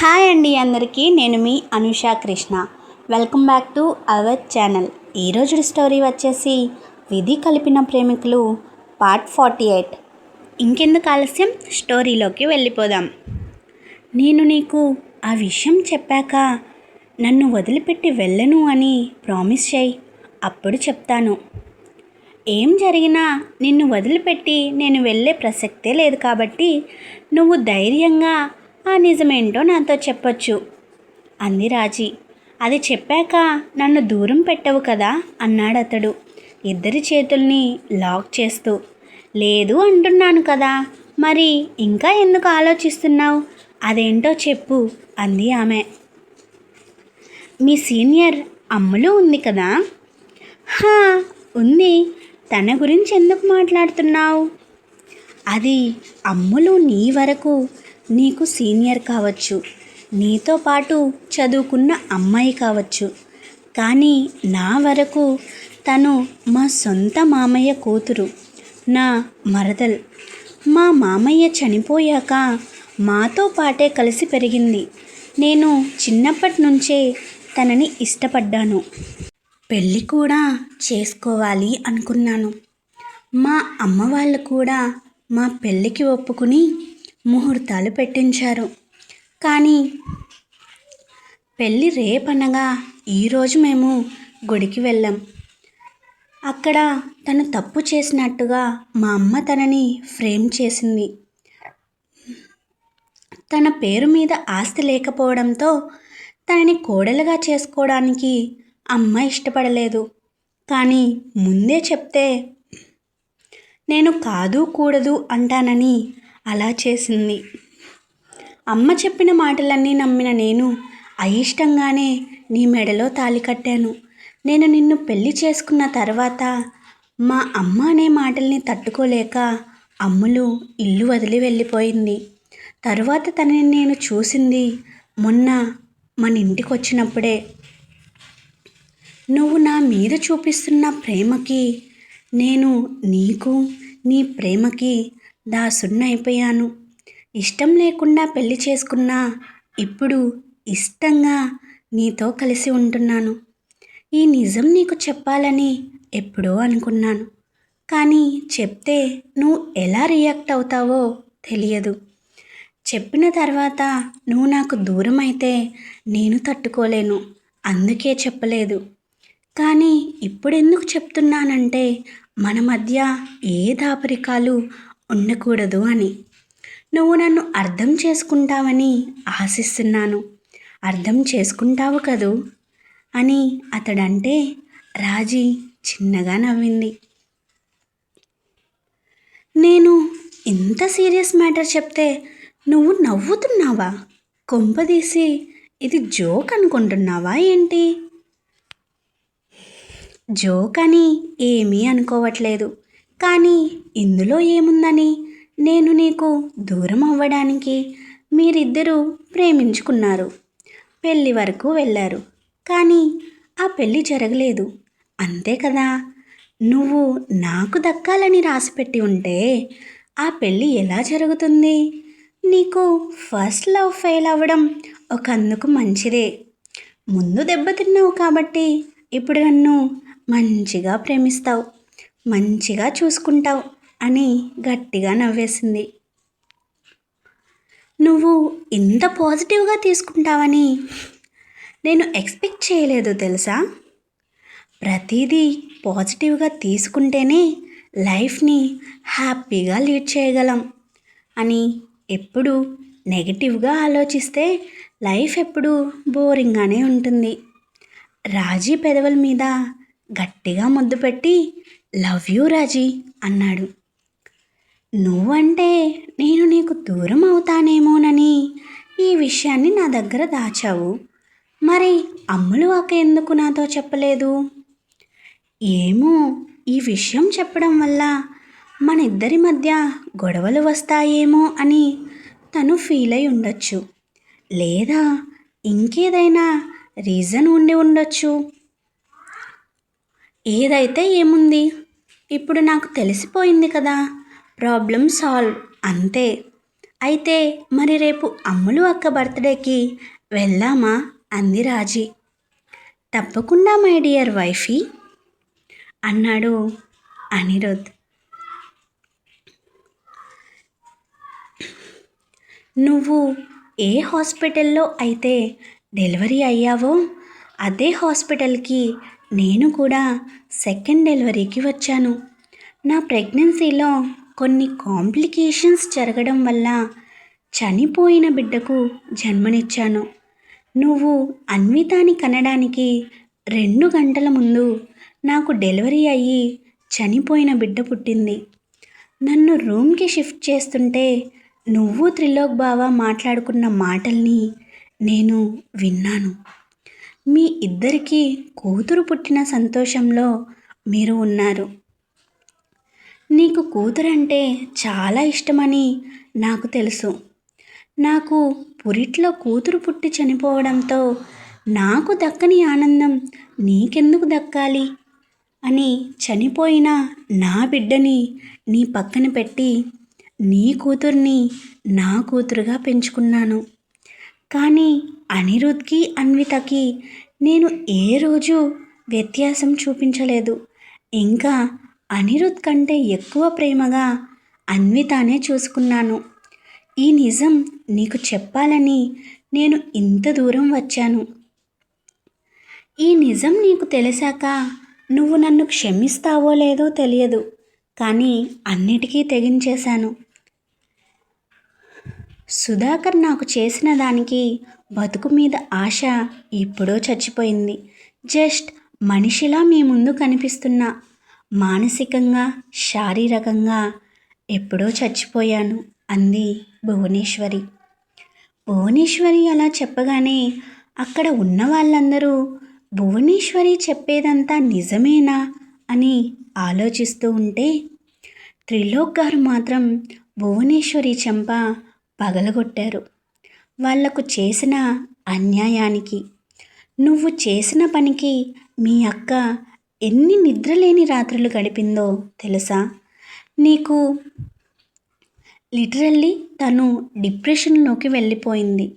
Hi అండి అందరికీ నేను మీ Anusha Krishna. Welcome back to our channel ఈరోజు స్టోరీ వచ్చేసి విధి కలిపిన ప్రేమికులు పార్ట్ ఫార్టీ ఎయిట్ ఇంకెందుకు ఆలస్యం? స్టోరీలోకి వెళ్ళిపోదాం. నేను నీకు ఆ విషయం చెప్పాక నన్ను వదిలిపెట్టి వెళ్ళను అని ప్రామిస్ చేయి. అప్పుడు చెప్తాను. ఏం జరిగినా నిన్ను వదిలిపెట్టి నేను వెళ్ళే ప్రసక్తే లేదు కాబట్టి నువ్వు ధైర్యంగా ఆ నిజమేంటో నాతో చెప్పొచ్చు. అంది రాజీ. అది చెప్పాక నన్ను దూరం పెట్టవు కదా అన్నాడు అతడు ఇద్దరి చేతుల్ని లాక్ చేస్తూ. లేదు అంటున్నాను కదా మరి ఇంకా ఎందుకు ఆలోచిస్తున్నావు? అదేంటో చెప్పు అంది ఆమె. మీ సీనియర్ అమ్ములు ఉంది కదా? హా ఉంది. తన గురించి ఎందుకు మాట్లాడుతున్నావు? అది అమ్ములు నీ వరకు నీకు సీనియర్ కావచ్చు. నీతో పాటు చదువుకున్న అమ్మాయి కావచ్చు. కానీ నా వరకు తను మా సొంత మామయ్య కూతురు నా మరదల్. మా మామయ్య చనిపోయాక మాతో పాటే కలిసి పెరిగింది. నేను చిన్నప్పటి నుంచే తనని ఇష్టపడ్డాను. పెళ్ళి కూడా చేసుకోవాలి అనుకున్నాను. మా అమ్మ వాళ్ళు కూడా మా పెళ్ళికి ఒప్పుకుని ముహూర్తాలు పెట్టించారు. కానీ పెళ్ళి రేపనగా ఈరోజు మేము గుడికి వెళ్ళాం. అక్కడ తను తప్పు చేసినట్టుగా మా అమ్మ తనని ఫ్రేమ్ చేసింది. తన పేరు మీద ఆస్తి లేకపోవడంతో తనని కోడలుగా చేసుకోవడానికి అమ్మ ఇష్టపడలేదు. కానీ ముందే చెప్తే నేను కాదు కూడదు అంటానని అలా చేసింది. అమ్మ చెప్పిన మాటలన్నీ నమ్మిన నేను అయిష్టంగానే నీ మెడలో తాలి కట్టాను. నేను నిన్ను పెళ్ళి చేసుకున్న తర్వాత మా అమ్మ అనే మాటల్ని తట్టుకోలేక అమ్ములు ఇల్లు వదిలి వెళ్ళిపోయింది. తరువాత తనని నేను చూసింది మొన్న మన ఇంటికి వచ్చినప్పుడే నువ్వు నా మీద చూపిస్తున్న ప్రేమకి నేను నీకు నీ ప్రేమకి దాసున్నైపోయాను ఇష్టం లేకుండా పెళ్ళి చేసుకున్నా ఇప్పుడు ఇష్టంగా నీతో కలిసి ఉంటున్నాను. ఈ నిజం నీకు చెప్పాలని ఎప్పుడో అనుకున్నాను. కానీ చెప్తే నువ్వు ఎలా రియాక్ట్ అవుతావో తెలియదు. చెప్పిన తర్వాత నువ్వు నాకు దూరం అయితే నేను తట్టుకోలేను. అందుకే చెప్పలేదు. కానీ ఇప్పుడెందుకు చెప్తున్నానంటే మన మధ్య ఏ దాపరికాలు ఉండకూడదు అని. నువ్వు నన్ను అర్థం చేసుకుంటావని ఆశిస్తున్నాను. అర్థం చేసుకుంటావు కదూ? అని అతడంటే రాజీ చిన్నగా నవ్వింది. నేను ఇంత సీరియస్ మ్యాటర్ చెప్తే నువ్వు నవ్వుతున్నావా? కొంపదీసి ఇది జోక్ అనుకుంటున్నావా ఏంటి? జోక్ అని ఏమీ అనుకోవట్లేదు. కానీ ఇందులో ఏముందని? నేను నీకు దూరం అవ్వడానికి మీరిద్దరూ ప్రేమించుకున్నారు. పెళ్ళి వరకు వెళ్ళారు. కానీ ఆ పెళ్ళి జరగలేదు. అంతే కదా? నువ్వు నాకు దక్కాలని రాసిపెట్టి ఉంటే ఆ పెళ్ళి ఎలా జరుగుతుంది? నీకు ఫస్ట్ లవ్ ఫెయిల్ అవ్వడం ఒక అందుకు మంచిదే. ముందు దెబ్బతిన్నావు కాబట్టి ఇప్పుడు నన్ను మంచిగా ప్రేమిస్తావు. మంచిగా చూసుకుంటావు అని గట్టిగా నవ్వేసింది. నువ్వు ఇంత పాజిటివ్గా తీసుకుంటావని నేను ఎక్స్పెక్ట్ చేయలేదు తెలుసా? ప్రతిదీ పాజిటివ్గా తీసుకుంటేనే లైఫ్ని హ్యాపీగా లీడ్ చేయగలం అని ఎప్పుడు నెగిటివ్గా ఆలోచిస్తే లైఫ్ ఎప్పుడు బోరింగ్గానే ఉంటుంది. రాజీ పెదవుల మీద గట్టిగా ముద్దు పెట్టి లవ్ యూ రాజీ అన్నాడు. నువ్వంటే నేను నీకు దూరం అవుతానేమోనని ఈ విషయాన్ని నా దగ్గర దాచావు. మరి అమ్ములు అక్క ఎందుకు నాతో చెప్పలేదు? ఏమో ఈ విషయం చెప్పడం వల్ల మన ఇద్దరి మధ్య గొడవలు వస్తాయేమో అని తను ఫీల్ అయి ఉండొచ్చు. లేదా ఇంకేదైనా రీజన్ ఉండి ఉండొచ్చు. ఏదైతే ఏముంది? ఇప్పుడు నాకు తెలిసిపోయింది కదా. Problem solve. అంతే. అయితే మరి రేపు అమ్ములు అక్క బర్త్డేకి వెళ్దామా? అంది రాజీ. తప్పకుండా మై డియర్ వైఫీ అన్నాడు అనిరుద్. నువ్వు ఏ హాస్పిటల్లో అయితే డెలివరీ అయ్యావో అదే హాస్పిటల్కి నేను కూడా సెకండ్ డెలివరీకి వచ్చాను. నా ప్రెగ్నెన్సీలో కొన్ని కాంప్లికేషన్స్ జరగడం వల్ల చనిపోయిన బిడ్డకు జన్మనిచ్చాను. నువ్వు అన్వితాని కనడానికి రెండు గంటల ముందు నాకు డెలివరీ అయ్యి చనిపోయిన బిడ్డ పుట్టింది. నన్ను రూమ్కి షిఫ్ట్ చేస్తుంటే నువ్వు త్రిలోక్ బావ మాట్లాడుకున్న మాటల్ని నేను విన్నాను. మీ ఇద్దరికీ కూతురు పుట్టిన సంతోషంలో మీరు ఉన్నారు. నీకు కూతురంటే చాలా ఇష్టమని నాకు తెలుసు. నాకు పురిట్లో కూతురు పుట్టి చనిపోవడంతో నాకు దక్కని ఆనందం నీకెందుకు దక్కాలి? అని చనిపోయిన నా బిడ్డని నీ పక్కన పెట్టి నీ కూతుర్ని నా కూతురుగా పెంచుకున్నాను. కానీ అనిరుద్ధ్కి అన్వితకి నేను ఏ రోజు వ్యత్యాసం చూపించలేదు. ఇంకా అనిరుద్ కంటే ఎక్కువ ప్రేమగా అన్వితానే చూసుకున్నాను. ఈ నిజం నీకు చెప్పాలని నేను ఇంత దూరం వచ్చాను. ఈ నిజం నీకు తెలిసాక నువ్వు నన్ను క్షమిస్తావో లేదో తెలియదు. కానీ అన్నిటికీ తెగించేశాను. సుధాకర్ నాకు చేసిన దానికి బతుకు మీద ఆశ ఎప్పుడో చచ్చిపోయింది. జస్ట్ మనిషిలా మీ ముందు కనిపిస్తున్నా మానసికంగా శారీరకంగా ఎప్పుడో చచ్చిపోయాను అంది భువనేశ్వరి. భువనేశ్వరి అలా చెప్పగానే అక్కడ ఉన్న వాళ్ళందరూ భువనేశ్వరి చెప్పేదంతా నిజమేనా? అని ఆలోచిస్తూ ఉంటే త్రిలోక్ గారు మాత్రం భువనేశ్వరి చెంప పగలగొట్టారు. వాళ్ళకు చేసిన అన్యాయానికి నువ్వు చేసిన పనికి మీ అక్క ఎన్ని నిద్రలేని రాత్రులు గడిపిందో తెలుసా? నీకు లిటరల్లీ తను డిప్రెషన్లోకి వెళ్ళిపోయింది.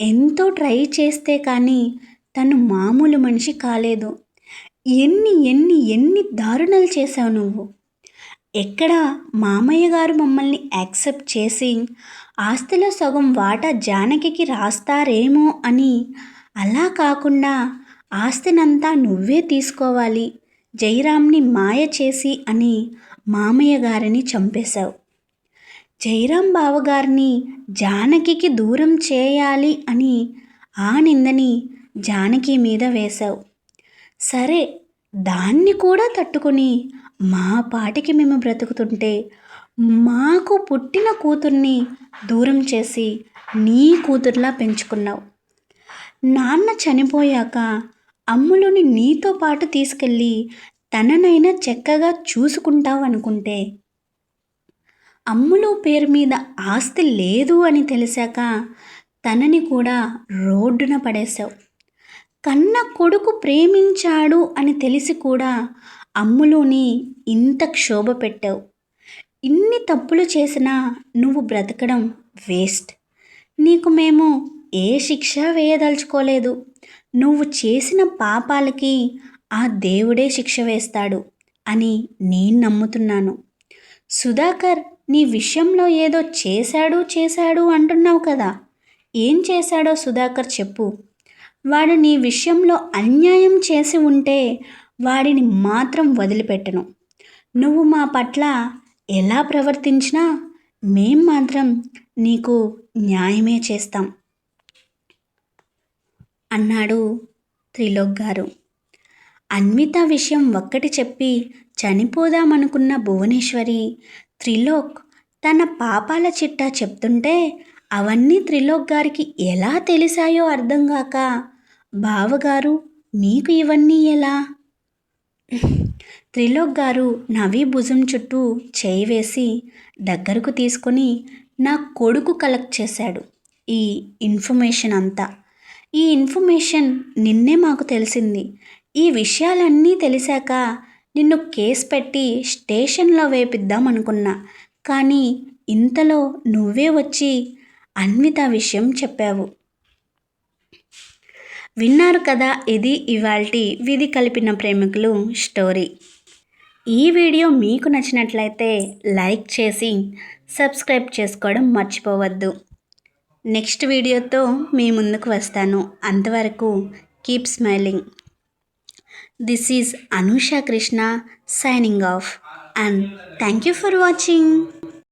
ఎంతో ట్రై చేస్తే కానీ తను మామూలు మనిషి కాలేదు. ఎన్ని ఎన్ని ఎన్ని దారుణాలు చేశావు నువ్వు? ఎక్కడ మామయ్య గారు మమ్మల్ని యాక్సెప్ట్ చేసి ఆస్తిలో సగం వాటా జానకికి రాస్తారేమో అని అలా కాకుండా ఆస్తినంతా నువ్వే తీసుకోవాలి జైరామ్ని మాయ చేసి అని మామయ్య గారిని చంపేశావు. జయరాం బావగారిని జానకికి దూరం చేయాలి అని ఆ నిందని జానకి మీద వేశావు. సరే దాన్ని కూడా తట్టుకుని మా పాటికి మేము బ్రతుకుతుంటే మాకు పుట్టిన కూతుర్ని దూరం చేసి నీ కూతుర్లా పెంచుకున్నావు. నాన్న చనిపోయాక అమ్ములుని నీతో పాటు తీసుకెళ్ళి తననైనా చక్కగా చూసుకుంటావు అనుకుంటే అమ్ములు పేరు మీద ఆస్తి లేదు అని తెలిసాక తనని కూడా రోడ్డున పడేశావు. కన్న కొడుకు ప్రేమించాడు అని తెలిసి కూడా అమ్ములుని ఇంత క్షోభ పెట్టావు ఇన్ని తప్పులు చేసినా నువ్వు బ్రతకడం వేస్ట్. నీకు మేము ఏ శిక్ష వేయదలుచుకోలేదు. నువ్వు చేసిన పాపాలకి ఆ దేవుడే శిక్ష వేస్తాడు అని నేను నమ్ముతున్నాను. సుధాకర్ నీ విషయంలో ఏదో చేశాడు చేశాడు అంటున్నావు కదా. ఏం చేశాడో సుధాకర్ చెప్పు. వాడు నీ విషయంలో అన్యాయం చేసి ఉంటే వాడిని మాత్రం వదిలిపెట్టను. నువ్వు మా పట్ల ఎలా ప్రవర్తించినా మేం మాత్రం నీకు న్యాయమే చేస్తాం. అన్నాడు త్రిలోక్ గారు. అన్విత విషయం ఒక్కటి చెప్పి చనిపోదామనుకున్న భువనేశ్వరి త్రిలోక్ తన పాపాల చిట్టా చెప్తుంటే అవన్నీ త్రిలోక్ గారికి ఎలా తెలిసాయో అర్థం కాక బావగారు మీకు ఇవన్నీ ఎలా? త్రిలోక్ గారు నవీ భుజం చుట్టూ చేయి వేసి దగ్గరకు తీసుకొని నా కొడుకు కలెక్ట్ చేశాడు ఈ ఇన్ఫర్మేషన్ అంతా. ఈ ఇన్ఫర్మేషన్ నిన్నే మాకు తెలిసింది. ఈ విషయాలన్నీ తెలిసాక నిన్ను కేసు పెట్టి స్టేషన్లో వేపిద్దాం అనుకున్నా. కానీ ఇంతలో నువ్వే వచ్చి అన్విత విషయం చెప్పావు. విన్నారు కదా ఇది ఇవాల్టి విధి కలిపిన ప్రేమికులు స్టోరీ. ఈ వీడియో మీకు నచ్చినట్లయితే లైక్ చేసి సబ్స్క్రైబ్ చేసుకోవడం మర్చిపోవద్దు. నెక్స్ట్ వీడియోతో మీ ముందుకు వస్తాను. అంతవరకు keep smiling this is Anusha Krishna signing off and thank you for watching